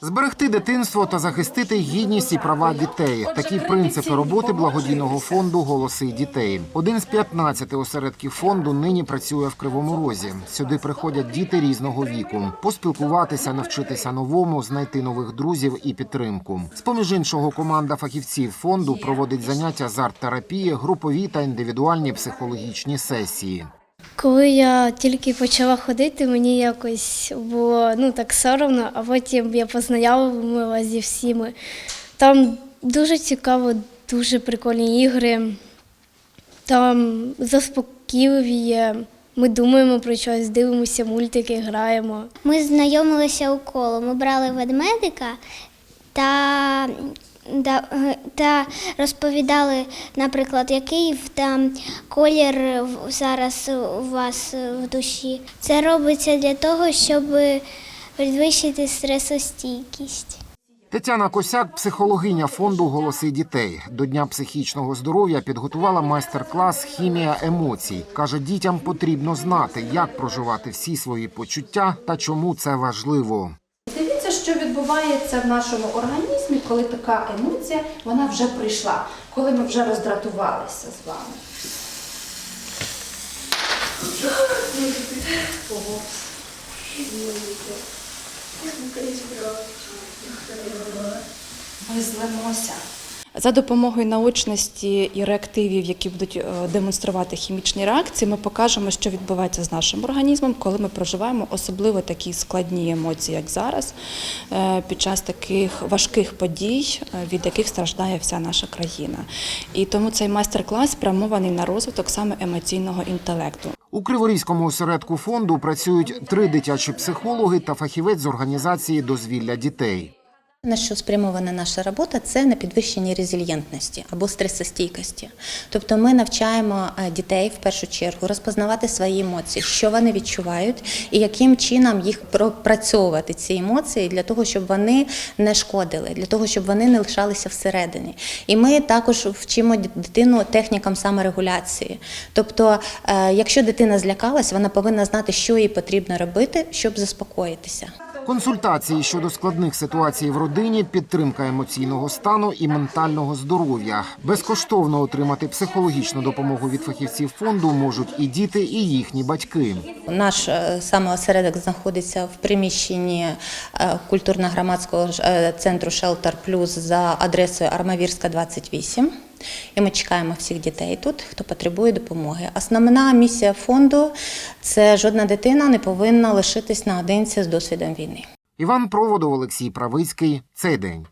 Зберегти дитинство та захистити гідність і права дітей. Такі принципи роботи благодійного фонду Голоси дітей. Один з 15 осередків фонду нині працює в Кривому Розі. Сюди приходять діти різного віку, поспілкуватися, навчитися новому, знайти нових друзів і підтримку. З поміж іншого, команда фахівців фонду проводить заняття з арт-терапії, групові та індивідуальні психологічні сесії. Коли я тільки почала ходити, мені якось було ну так соромно, а потім я познайомилася зі всіми. Там дуже цікаво, дуже прикольні ігри. Там заспокійливі. Ми думаємо про щось, дивимося мультики, граємо. Ми знайомилися у коло. Ми брали ведмедика та, та, розповідали, наприклад, який там колір зараз у вас в душі. Це робиться для того, щоб підвищити стресостійкість. Тетяна Косяк, психологиня фонду Голоси дітей. До Дня психічного здоров'я підготувала майстер-клас Хімія емоцій. каже, дітям потрібно знати, як проживати всі свої почуття та чому це важливо. Що відбувається в нашому організмі, коли така емоція вона вже прийшла, коли ми вже роздратувалися з вами. Ми злимося. За допомогою наочності і реактивів, які будуть е, демонструвати хімічні реакції, ми покажемо, що відбувається з нашим організмом, коли ми проживаємо особливо такі складні емоції, як зараз, е, під час таких важких подій, е, від яких страждає вся наша країна. І тому цей майстер-клас спрямований на розвиток саме емоційного інтелекту. У Криворізькому осередку фонду працюють три дитячі психологи та фахівець з організації дозвілля дітей. На що спрямована наша робота, це на підвищення резильєнтності або стресостійкості. Тобто ми навчаємо е, дітей в першу чергу розпознавати свої емоції, що вони відчувають, і яким чином їх пропрацьовувати ці емоції для того, щоб вони не шкодили, для того, щоб вони не лишалися всередині. І ми також вчимо дитину технікам саморегуляції. Тобто, е, якщо дитина злякалась, вона повинна знати, що їй потрібно робити, щоб заспокоїтися. Консультації щодо складних ситуацій в родині, підтримка емоційного стану і ментального здоров'я. Безкоштовно отримати психологічну допомогу від фахівців фонду можуть і діти, і їхні батьки. Наш е, саме осередок знаходиться в приміщенні е, культурно-громадського е, центру Шелтер Плюс за адресою Армавірська 28. І ми чекаємо всіх дітей тут, хто потребує допомоги. Основна місія фонду це жодна дитина не повинна лишитись наодинці з досвідом війни. Іван Проводов, Олексій Правицький. Цей день.